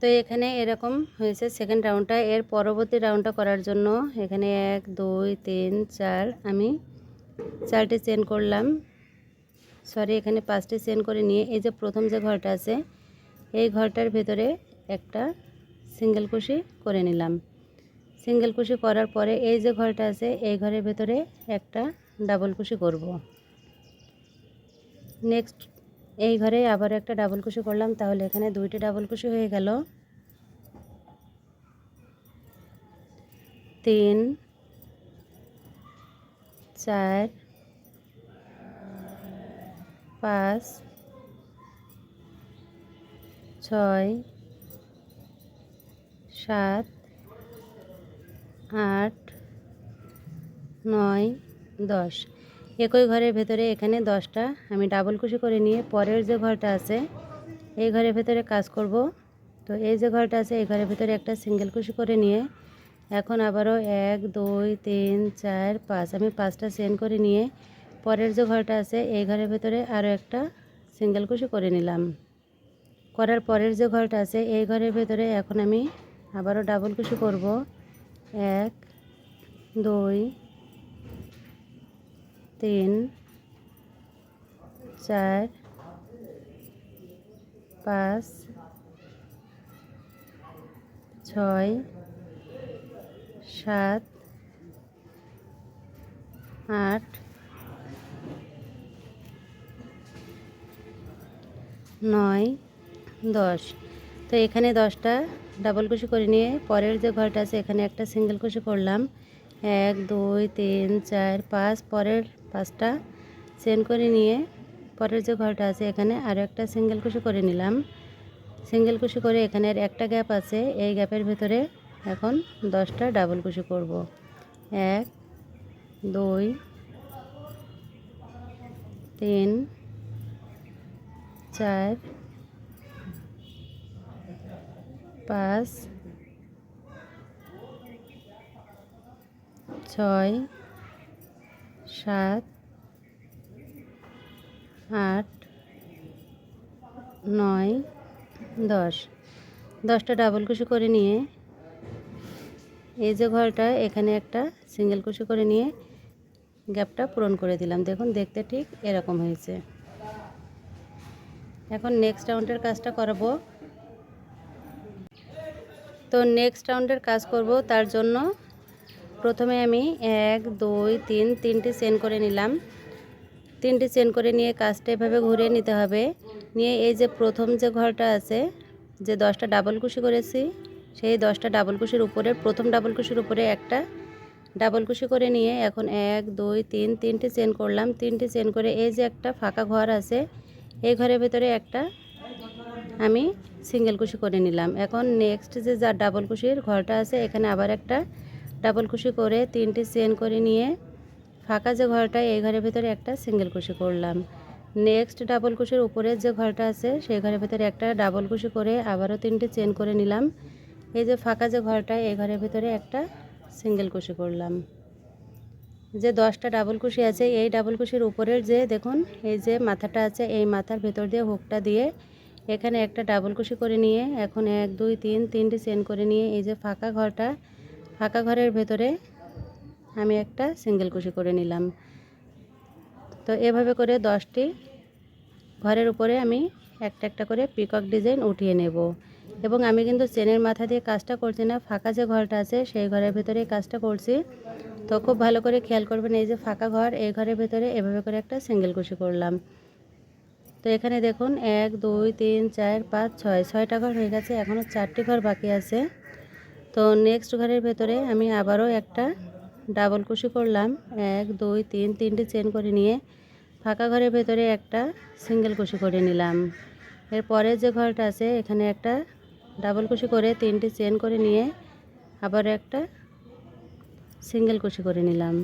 তো এখানে এরকম হয়েছে সেকেন্ড রাউন্ডটা এর পরবর্তী রাউন্ডটা করার জন্য এখানে এক, দুই, তিন, চার, আমি চারটি চেন করলাম। সরি এখানে পাঁচটি চেন করে নিয়ে এই যে প্রথম যে ঘরটা আছে, এই ঘরটার ভেতরে একটা সিঙ্গেল কুশি করে নিলাম। সিঙ্গেল কুশি করার পরে এই যে ঘরটা আছে, এই ঘরের ভেতরে একটা ডাবল কুশি করব। নেক্সট এই ঘরে আবার একটা ডাবল কুশি করলাম, তাহলে এখানে দুইটি ডাবল কুশি হয়ে গেল। তিন, চার, পাঁচ, ছয়, সাত, আট, নয়, দশ। একই ঘরের ভেতরে এখানে দশটা। আমি ডাবল কুশি করে নিয়ে পরের যে ঘরটা আছে, এই ঘরের ভেতরে কাজ করব। তো এই যে ঘরটা আছে, এই ঘরের ভেতরে একটা সিঙ্গেল কুশি করে নিয়ে এখন আবারও এক, দুই, তিন, চার, পাঁচ, আমি পাঁচটা চেন করে নিয়ে পরের যে ঘরটা আছে, এই ঘরের ভেতরে আরও একটা সিঙ্গেল কুশি করে নিলাম। করার পরের যে ঘরটা আছে, এই ঘরের ভেতরে এখন আমি আবারও ডাবল কুশি করব। এক, দুই তিন, চার, পাঁচ, ছয়, সাত, আট, নয়, দশ। তো এখানে দশটা ডাবল কুশি করে নিয়ে পরের যে ঘরটা আছে, এখানে একটা সিঙ্গেল কুশি করলাম। এক, দুই, তিন, চার, পাঁচ, পরের পাঁচটা চেন করে নিয়ে পরের যে ঘরটা আছে, এখানে আরও একটা সিঙ্গেল কুশি করে নিলাম। সিঙ্গেল কুশি করে এখানের একটা গ্যাপ আছে, এই গ্যাপের ভেতরে এখন দশটা ডাবল কুশি করব। এক, দুই, তিন, চার, পাঁচ, ছয় সাত, আট, নয়, দশ। দশটা ডাবল কুশি করে নিয়ে এই যে ঘরটা, এখানে একটা সিঙ্গেল কুশি করে নিয়ে গ্যাপটা পূরণ করে দিলাম। দেখুন, দেখতে ঠিক এরকম হয়েছে। এখন নেক্সট রাউন্ডের কাজটা করাবো। তো নেক্সট রাউন্ডের কাজ করব, তার জন্য প্রথমে আমি এক, দুই, তিন, তিনটি চেন করে নিলাম। তিনটি চেন করে নিয়ে কাজটা এভাবে ঘুরিয়ে নিতে হবে। নিয়ে এই যে প্রথম যে ঘরটা আছে, যে দশটা ডাবল কুশি করেছি, সেই দশটা ডাবল কুশির উপরে, প্রথম ডাবল কুশির উপরে একটা ডাবল কুশি করে নিয়ে এখন এক, দুই, তিন, তিনটি চেন করলাম। তিনটি চেন করে এই যে একটা ফাঁকা ঘর আছে, এই ঘরের ভেতরে একটা আমি সিঙ্গেল কুশি করে নিলাম। এখন নেক্সট যে যা ডাবল কুশির ঘরটা আছে, এখানে আবার একটা ডাবল কুশি করে তিনটি চেন করে নিয়ে ফাঁকা যে ঘরটা, এই ঘরের ভেতরে একটা সিঙ্গেল কুশি করলাম। নেক্সট ডাবল কুশির উপরে যে ঘরটা আছে, সেই ঘরের ভেতরে একটা ডাবল কুশি করে আবারও তিনটি চেন করে নিলাম। এই যে ফাঁকা যে ঘরটা, এই ঘরের ভেতরে একটা সিঙ্গেল কুশি করলাম। যে দশটা ডাবল কুশি আছে, এই ডাবল কুশির উপরের যে দেখুন, এই যে মাথাটা আছে, এই মাথার ভেতর দিয়ে হুকটা দিয়ে এখানে একটা ডাবল কুশি করে নিয়ে এখন এক, দুই, তিন, তিনটি চেন করে নিয়ে এই যে ফাঁকা ঘরটা ফাঁকা ঘরের ভেতরে আমি একটা সিঙ্গেল কুশি করে নিলাম। তো এভাবে করে দশটি ঘরের উপরে আমি একটা একটা করে পিকক ডিজাইন উঠিয়ে নেব। এবং আমি কিন্তু চেনের মাথা দিয়ে কাজটা করছি না, ফাঁকা যে ঘরটা আছে সেই ঘরের ভেতরে কাজটা করছি। তো খুব ভালো করে খেয়াল করবেন এই যে ফাঁকা ঘর, এই ঘরের ভেতরে এভাবে করে একটা সিঙ্গেল কুশি করলাম। তো এখানে দেখুন, এক, দুই, তিন, চার, পাঁচ, ছয়, ছয়টা ঘর হয়ে গেছে এখনও চারটি ঘর বাকি আছে। তো নেক্সট ঘরের ভেতরে আমি আবারও একটা ডাবল কুশি করলাম। এক, দুই, তিন, তিনটি চেন করে নিয়ে ফাঁকা ঘরের ভেতরে একটা সিঙ্গেল কুশি করে নিলাম। এরপরে যে ঘরটা আছে, এখানে একটা ডাবল কুশি করে তিনটি চেন করে নিয়ে আবার একটা সিঙ্গেল কুশি করে নিলাম।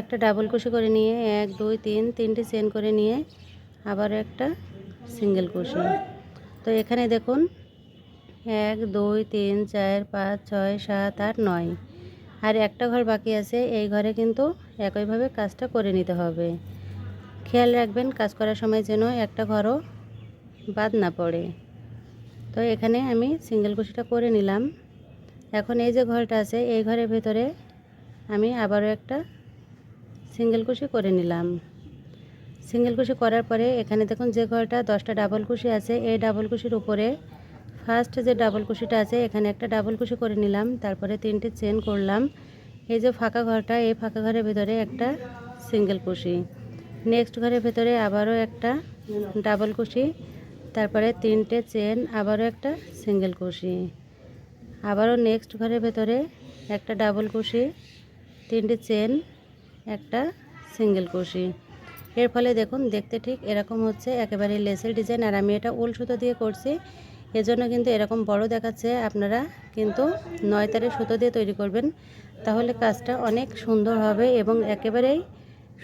একটা ডাবল কুশি করে নিয়ে এক, দুই, তিন, তিনটি চেন করে নিয়ে আবার একটা সিঙ্গেল কুশি তো এখানে দেখুন, এক, দুই, তিন, চার, পাঁচ, ছয়, সাত, আট, নয়। আর একটা ঘর বাকি আছে, এই ঘরে কিন্তু একইভাবে কাজটা করে নিতে হবে। খেয়াল রাখবেন, কাজ করার সময় যেন একটা ঘরও বাদ না পড়ে। তো এখানে আমি সিঙ্গেল কুশিটা করে নিলাম। এখন এই যে ঘরটা আছে, এই ঘরের ভেতরে আমি আবারও একটা সিঙ্গেল কুশি করে নিলাম। সিঙ্গেল কুশি করার পরে এখানে দেখুন যে ঘরটা দশটা ডাবল কুশি আছে। এই ডাবল কুশির উপরে ফার্স্ট যে ডাবল কুশিটা আছে, এখানে একটা ডাবল কুশি করে নিলাম, তারপরে তিনটে চেন করলাম। এই যে ফাঁকা ঘরটা, এই ফাঁকা ঘরের ভেতরে একটা সিঙ্গেল কুশি নেক্সট ঘরের ভেতরে আবারও একটা ডাবল কুশি তারপরে তিনটে চেন আবারও একটা সিঙ্গেল কুশি আবারও নেক্সট ঘরের ভেতরে একটা ডাবল কুশি তিনটে চেন একটা সিঙ্গেল কুশি এর ফলে দেখুন, দেখতে ঠিক এরকম হচ্ছে, একেবারে লেসের ডিজাইন। আর আমি এটা উল সুতো দিয়ে করছি, এজন্য কিন্তু এরকম বড় দেখাচ্ছে আপনারা, কিন্তু নয় তারের সুতো দিয়ে তৈরি করবেন। তাহলে কাজটা অনেক সুন্দর হবে এবং একেবারেই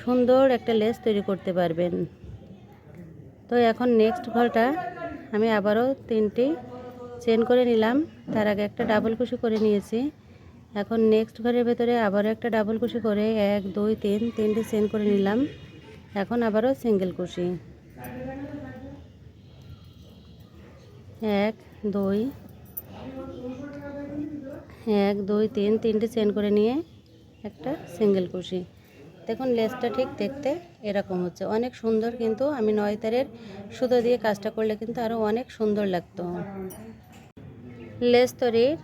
সুন্দর একটা লেস তৈরি করতে পারবেন। তো এখন নেক্সট ঘরটা আমি আবারও তিনটি চেন করে নিলাম। তার আগে একটা ডাবল কুশি করে নিয়েছি। এখন নেক্সট ঘরের ভেতরে আবারও একটা ডাবল কুশি করে এক, দুই, তিন, তিনটে চেন করে নিলাম। এখন আবারও সিঙ্গেল কুশি এক, দুই এক, দুই, তিন, তিনটে চেন করে নিয়ে একটা সিঙ্গেল কুশি দেখুন লেসটা ঠিক দেখতে এরকম হচ্ছে। অনেক সুন্দর কিন্তু আমি নয় তারের সুতো দিয়ে কাজটা করলে কিন্তু আরও অনেক সুন্দর লাগতো। লেস তৈরির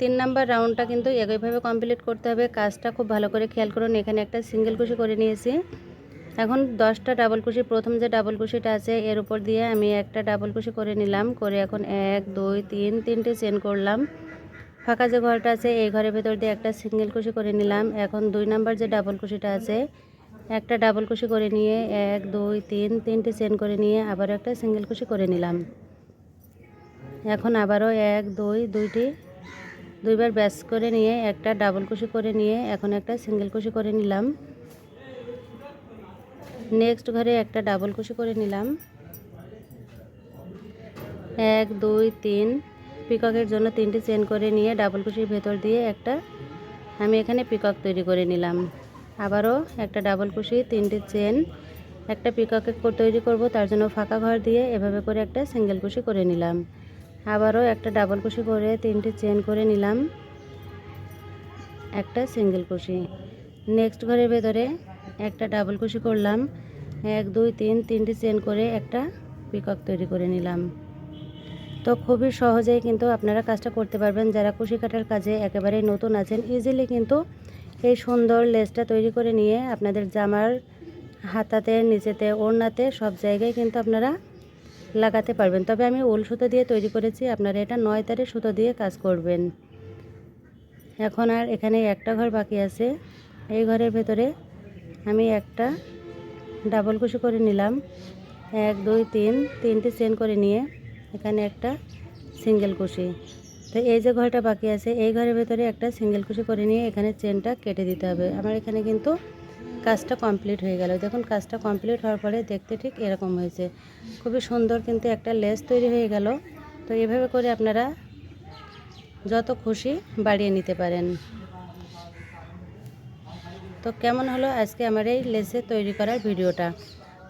তিন নাম্বার রাউন্ডটা কিন্তু একইভাবে কমপ্লিট করতে হবে। কাজটা খুব ভালো করে খেয়াল করুন। এখানে একটা সিঙ্গেল কুশি করে নিয়েছি। এখন দশটা ডাবল কুশি প্রথম যে ডাবল কুশিটা আছে, এর উপর দিয়ে আমি একটা ডাবল কুশি করে নিলাম, করে এখন এক, দুই, তিন, তিনটে চেন করলাম। ফাঁকা যে ঘরটা আছে, এই ঘরের ভেতর দিয়ে একটা সিঙ্গেল কুশি করে নিলাম। এখন দুই নাম্বার যে ডাবল কুশিটা আছে, একটা ডাবল কুশি করে নিয়ে এক, দুই, তিন, তিনটে চেন করে নিয়ে আবার একটা সিঙ্গেল কুশি করে নিলাম। এখন আবারও এক, দুই, দুইটি, দুইবার ব্যাস করে নিয়ে একটা ডাবল কুশি করে নিয়ে এখন একটা সিঙ্গেল কুশি করে নিলাম। নেক্সট ঘরে একটা ডাবল কুশি করে নিলাম। এক, দুই, তিন। পিককের জন্য তিনটি চেন করে নিয়ে ডাবল কুশির ভেতর দিয়ে একটা আমি এখানে পিকক তৈরি করে নিলাম। আবারও একটা ডাবল কুশি তিনটি চেন একটা পিককে তৈরি করব, তার জন্য ফাঁকা ঘর দিয়ে এভাবে করে একটা সিঙ্গেল কুশি করে নিলাম। আবারও একটা ডাবল কুশি করে তিনটি চেন করে নিলাম। একটা সিঙ্গেল কুশি নেক্সট ঘরের ভেতরে একটা ডাবল কুশি করলাম। এক, দুই, তিন, তিনটি চেন করে একটা পিকক তৈরি করে নিলাম। তো খুবই সহজেই কিন্তু আপনারা কাজটা করতে পারবেন। যারা কুশি কাটার কাজে একেবারেই নতুন আছেন ইজিলি কিন্তু এই সুন্দর লেসটা তৈরি করে নিয়ে আপনাদের জামার হাতাতে, নিচেতে, ওড়নাতে সব জায়গায় কিন্তু আপনারা লাগাতে পারবেন। তবে আমি উল সুতো দিয়ে তৈরি করেছি। আপনারা এটা নয় তারে সুতো দিয়ে কাজ করবেন। এখন আর এখানে একটা ঘর বাকি আছে। এই ঘরের ভেতরে আমি একটা ডাবল কুশি করে নিলাম। এক, দুই, তিন, তিনটি চেন করে নিয়ে এখানে একটা সিঙ্গেল কুশি তো এই যে ঘরটা বাকি আছে, এই ঘরের ভেতরে একটা সিঙ্গেল কুশি করে নিয়ে এখানে চেনটা কেটে দিতে হবে। আমার এখানে কিন্তু কাজটা কমপ্লিট হয়ে গেল। দেখুন, কাজটা কমপ্লিট হওয়ার পরে দেখতে ঠিক এরকম হয়েছে। খুবই সুন্দর কিন্তু একটা লেস তৈরি হয়ে গেল। তো এভাবে করে আপনারা যত খুশি বাড়িয়ে নিতে পারেন। তো কেমন হলো আজকে আমার এই লেসে তৈরি করার ভিডিওটা?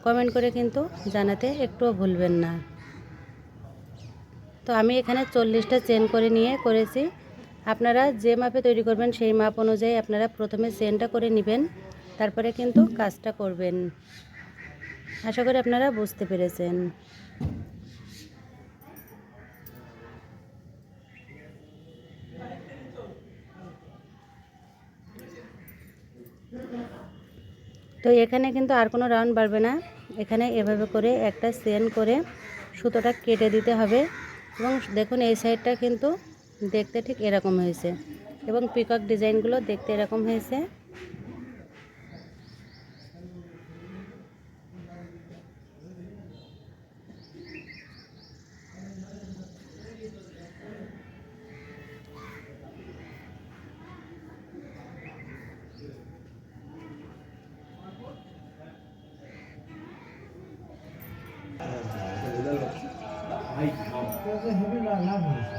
কমেন্ট করে কিন্তু জানাতে একটুও ভুলবেন না। তো আমি এখানে চল্লিশটা চেন করে নিয়ে করেছি। আপনারা যে মাপে তৈরি করবেন সেই মাপ অনুযায়ী আপনারা প্রথমে চেনটা করে নেবেন, তারপরে কিন্তু কাজটা করবেন। আশা করি আপনারা বুঝতে পেরেছেন। তো এখানে কিন্তু আর কোনো রাউন্ড বাড়বে না। এখানে এভাবে করে একটা সেন করে সুতোটা কেটে দিতে হবে। এবং দেখুন, এই সাইডটা কিন্তু দেখতে ঠিক এরকম হয়েছে। এবং পিকক ডিজাইনগুলো দেখতে এরকম হয়েছে।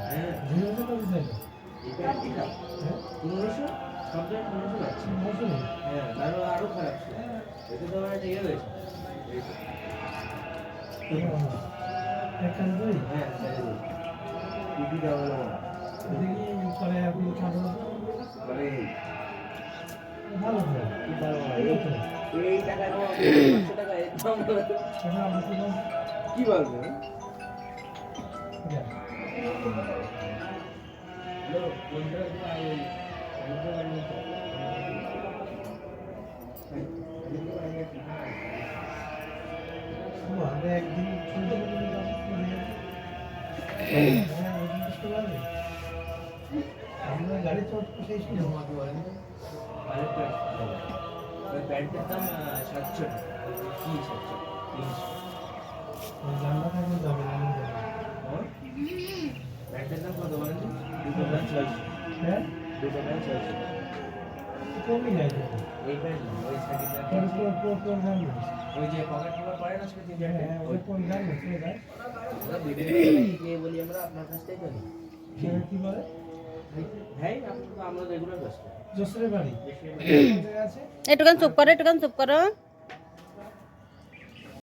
হ্যাঁ। পনেরোশো? তো বুঝাই এটা পিকআপ হ্যাঁ পনেরোশো সব হ্যাঁ তারপর। আরও খারাপ হ্যাঁ। ভালো হ্যাঁ। ভালো এই তো এই টাকা কি বলবেন কি বলবে এটা। হ্যালো কোনটা তো আই কোনটা বানিয়ে ও, আমরা একদিন শুনতে পেলাম যে আপনি চলে গেছেন। হ্যাঁ, ওইদিন বুঝতে পারলে? আমরা গাড়ি চড়তে সেই সময় আমাকে বলেন তো আরেকটা ওই প্যান্টের দাম সাতশো কি সাতশো তিনশো ওই জানলা থাকলে যাবে প্যান্টের দাম কত বলেন দুটো আছে একটুখানি চুপ করো একটুখানি চুপ করো।